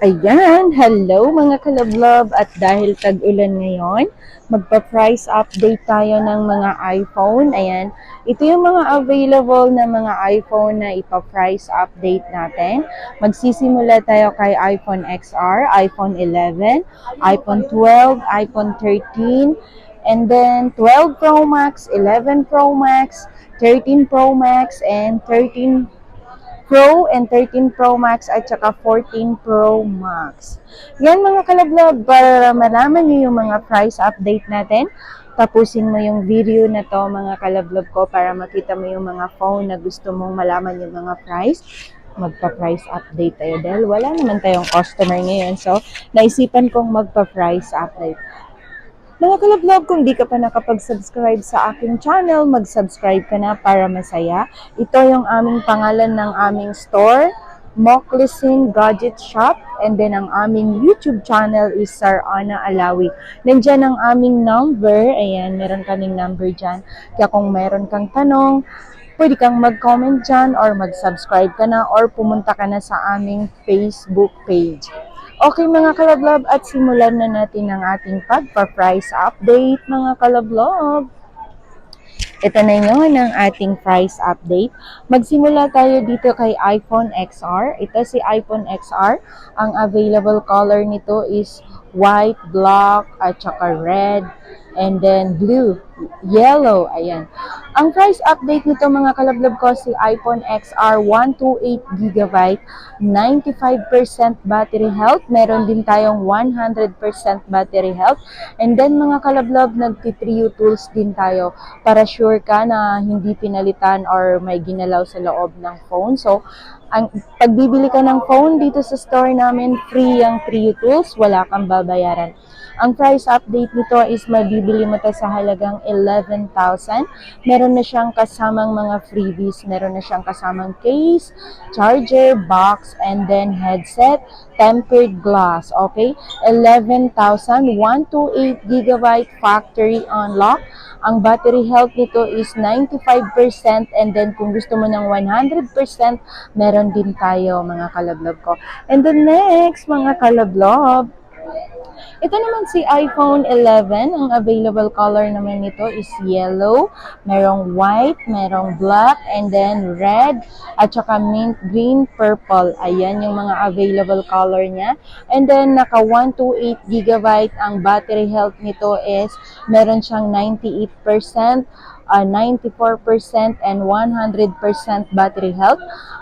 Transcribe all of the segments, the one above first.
Ayan, hello mga kalablob at dahil tag-ulan ngayon, magpa-price update tayo ng mga iPhone. Ayan, ito yung mga available na mga iPhone na ipa-price update natin. Magsisimula tayo kay iPhone XR, iPhone 11, iPhone 12, iPhone 13, and then 12 Pro Max, 11 Pro Max, 13 Pro Max, and 13 Pro and 13 Pro Max at saka 14 Pro Max. Yan mga kalablog, para malaman nyo yung mga price update natin. Tapusin mo yung video na to mga kalablog ko para makita mo yung mga phone na gusto mong malaman yung mga price magpa-price update tayo dahil wala naman tayong customer ngayon. So, naisipan kong magpa-price update. Mga kalablog, kung di ka pa nakapag-subscribe sa aking channel, mag-subscribe ka na para masaya. Ito yung aming pangalan ng aming store, Moklisin Gadget Shop. And then ang aming YouTube channel is Sir Ana Alawi. Nandiyan ang aming number. Ayan, meron kaming number dyan. Kaya kung meron kang tanong, pwede kang mag-comment dyan or mag-subscribe ka na or pumunta ka na sa aming Facebook page. Okay mga kalablog at simulan na natin ang ating pagpa-price update mga kalablog. Ito na yun ang ating price update. Magsimula tayo dito kay iPhone XR. Ito si iPhone XR. Ang available color nito is white, black, at saka red, and then blue, yellow. Ayan. Ang price update nito mga kalablog ko si iPhone XR 128GB, 95% battery health. Meron din tayong 100% battery health. And then mga kalablog, nagti-trio tools din tayo para sure ka na hindi pinalitan or may ginalaw sa loob ng phone. So, ang pagbibili ka ng phone dito sa store namin, free ang trio tools, wala kang babayaran. Ang price update nito is mabibili mo to sa halagang 11,000. Meron na siyang kasamang mga freebies. Meron na siyang kasamang case, charger, box, and then headset, tempered glass. Okay? 11,000, 128 gigabyte factory unlock. Ang battery health nito is 95% and then kung gusto mo ng 100%, meron din tayo mga kalablob ko. And the next mga kalablob, ito naman si iPhone 11. Ang available color naman nito is yellow, merong white, merong black, and then red, at saka mint green, purple. Ayan yung mga available color niya. And then, naka 128 gigabyte ang battery health nito is meron siyang 98%, uh, 94% and 100% battery health.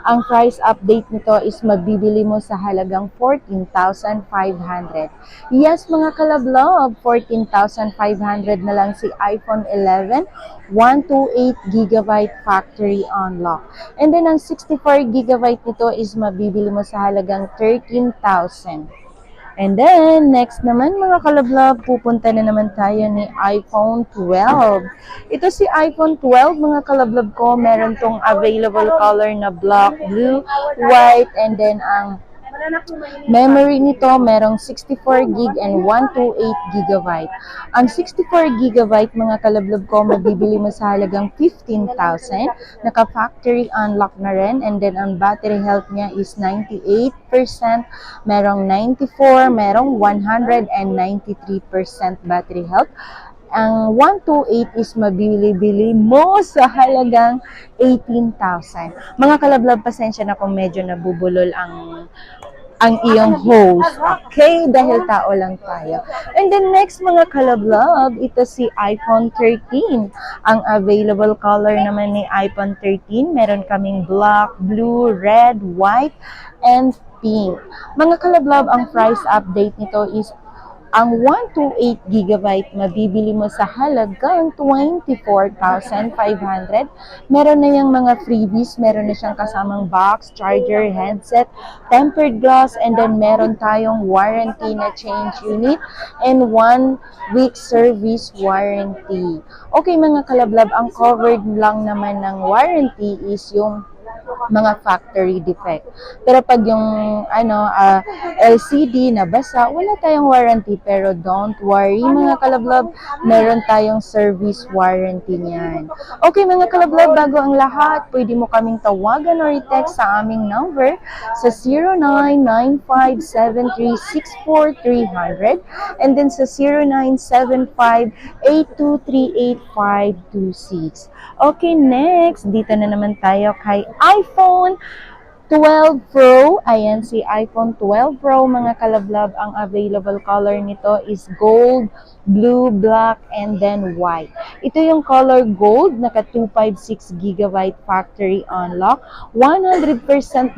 Ang price update nito is mabibili mo sa halagang 14,500. Yes, mga kalablob, 14,500 na lang si iPhone 11, 128 gigabyte factory unlock. And then ang 64 gigabyte nito is mabibili mo sa halagang 13,000. And then, next naman mga kalablog, pupunta na naman tayo ni iPhone 12. Ito si iPhone 12, mga kalablog ko, meron tong available color na black, blue, white, and then ang memory nito, merong 64 gig and 128 gigabyte. Ang 64 gigabyte, mga kalablog ko, mabibili mo sa halagang 15,000. Naka-factory unlock na rin. And then, ang battery health niya is 98%. Merong 94, merong 193% battery health. Ang 128 is mabili-bili mo sa halagang 18,000. Mga kalablab, pasensya na kung medyo nabubulol ang ang iyong host. Okay? Dahil tao lang tayo. And then next mga kalablab, ito si iPhone 13. Ang available color naman ni iPhone 13, meron kaming black, blue, red, white, and pink. Mga kalablab, ang price update nito is ang 128 gigabyte mabibili mo sa halagang 24,500. Meron na yung mga freebies, meron na siyang kasamang box, charger, headset, tempered glass, and then meron tayong warranty na change unit and one week service warranty. Okay mga kalablab, ang covered lang naman ng warranty is yung mga factory defect. Pero pag yung ano ah, LCD na basa, wala tayong warranty pero don't worry mga kalablab, meron tayong service warranty niyan. Okay mga kalablab, bago ang lahat, pwede mo kaming tawagan or i-text sa aming number sa 0995736430 and then sa 097582385526. Okay, next, dito na naman tayo kay iPhone 12 Pro. Ayan, si iPhone 12 Pro, mga kalablab, ang available color nito is gold, blue, black, and then white. Ito yung color gold, naka 256 GB factory unlock, 100%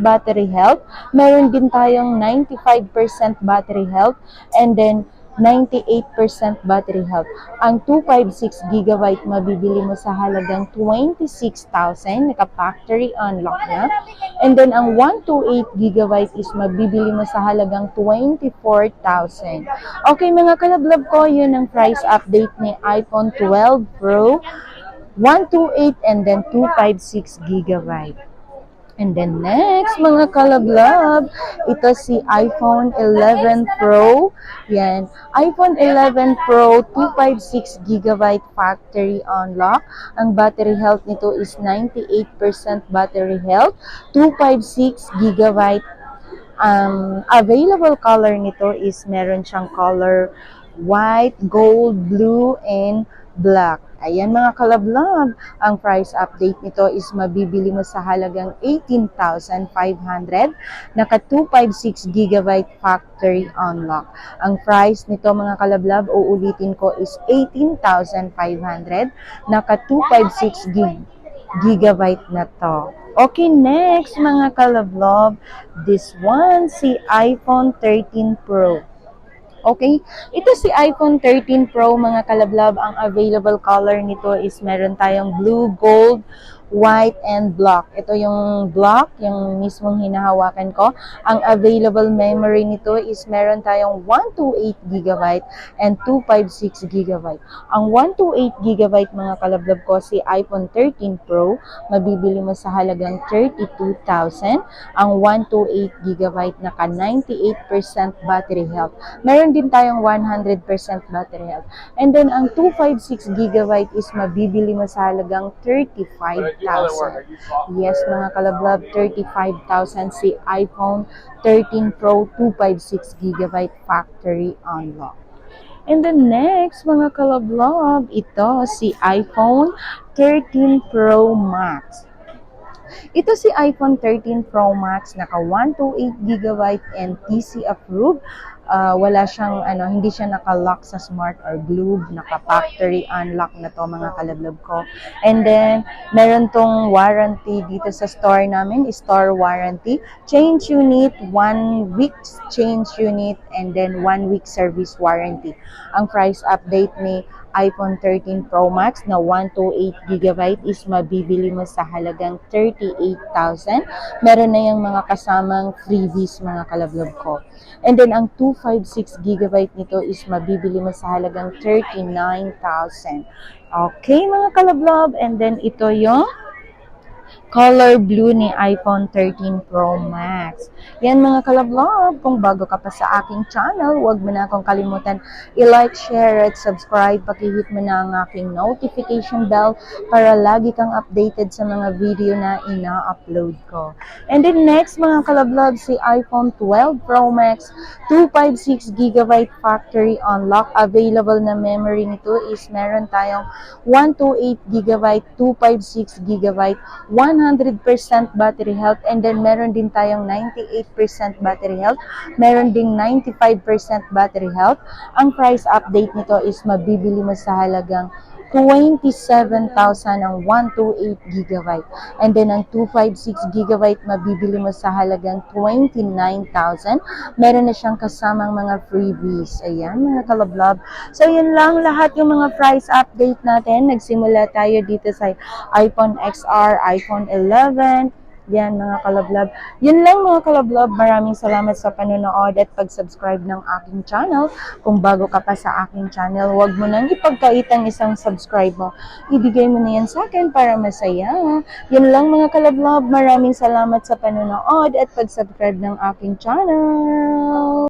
battery health, meron din tayong 95% battery health, and then 98% battery health. Ang 256 GB mabibili mo sa halagang 26,000, naka-factory unlock na. And then ang 128 GB is mabibili mo sa halagang 24,000. Okay mga kalablab ko, yun ang price update ni iPhone 12 Pro, 128 and then 256 GB. And then next, mga kalablab, ito si iPhone 11 Pro. Yan. iPhone 11 Pro, 256 GB factory unlock. Ang battery health nito is 98% battery health. 256 GB um, available color nito is meron siyang color white, gold, blue, and black. Ayan mga kalablab, ang price update nito is mabibili mo sa halagang 18,500, naka 256 GB factory unlock. Ang price nito mga kalablab, uulitin ko is 18,500, naka 256 gig gigabyte na to. Okay, next mga kalablob, this one si iPhone 13 Pro. Okay, ito si iPhone 13 Pro mga kalablab, ang available color nito is meron tayong blue, gold, white, and black. Ito yung black, yung mismong hinahawakan ko. Ang available memory nito is meron tayong 128 GB and 256 GB. Ang 128 GB mga kalablab ko si iPhone 13 Pro, mabibili mo sa halagang 32,000. Ang 128 GB naka 98% battery health. Meron din tayong 100% battery health. And then ang 256 GB is mabibili mo sa halagang 35,000. Yes, mga kalablab, 35,000 si iPhone 13 Pro 256 GB factory unlock. And then next, mga kalablab, ito si iPhone 13 Pro Max. Ito si iPhone 13 Pro Max, naka 128 GB and TC approved. Uh, wala siyang, ano, hindi siya naka-lock sa smart or glue, naka-factory unlock na to mga kalablab ko. And then, meron tong warranty dito sa store namin, store warranty. Change unit, one week change unit, and then one week service warranty. Ang price update ni iPhone 13 Pro Max na 128 GB is mabibili mo sa halagang 38,000. Meron na yung mga kasamang freebies mga kalablog ko. And then ang 256 GB nito is mabibili mo sa halagang 39,000. Okay mga kalablob, and then ito yung color blue ni iPhone 13 Pro Max. Yan mga kalablob, kung bago ka pa sa aking channel, huwag mo na akong kalimutan i-like, share, at subscribe. Pakihit mo na ang aking notification bell para lagi kang updated sa mga video na ina-upload ko. And then next mga kalablob, si iPhone 12 Pro Max 256 GB factory unlock. Available na memory nito is meron tayong 128 GB, 256 GB, 100% battery health and then meron din tayong 98% battery health, meron ding 95% battery health. Ang price update nito is mabibili mo sa halagang 27,000 ang 128 GB. And then ang 256 GB mabibili mo sa halagang 29,000. Meron na siyang kasamang mga freebies. Ayan, mga kalablob. So, yun lang lahat yung mga price update natin. Nagsimula tayo dito sa iPhone XR, iPhone 11, Yan mga kalablab. Yun lang mga kalablab. Maraming salamat sa panonood at pag-subscribe ng aking channel. Kung bago ka pa sa aking channel, huwag mo nang ipagkait ang isang subscribe mo. Ibigay mo na yan sa akin para masaya. Yun lang mga kalablab. Maraming salamat sa panonood at pag-subscribe ng aking channel.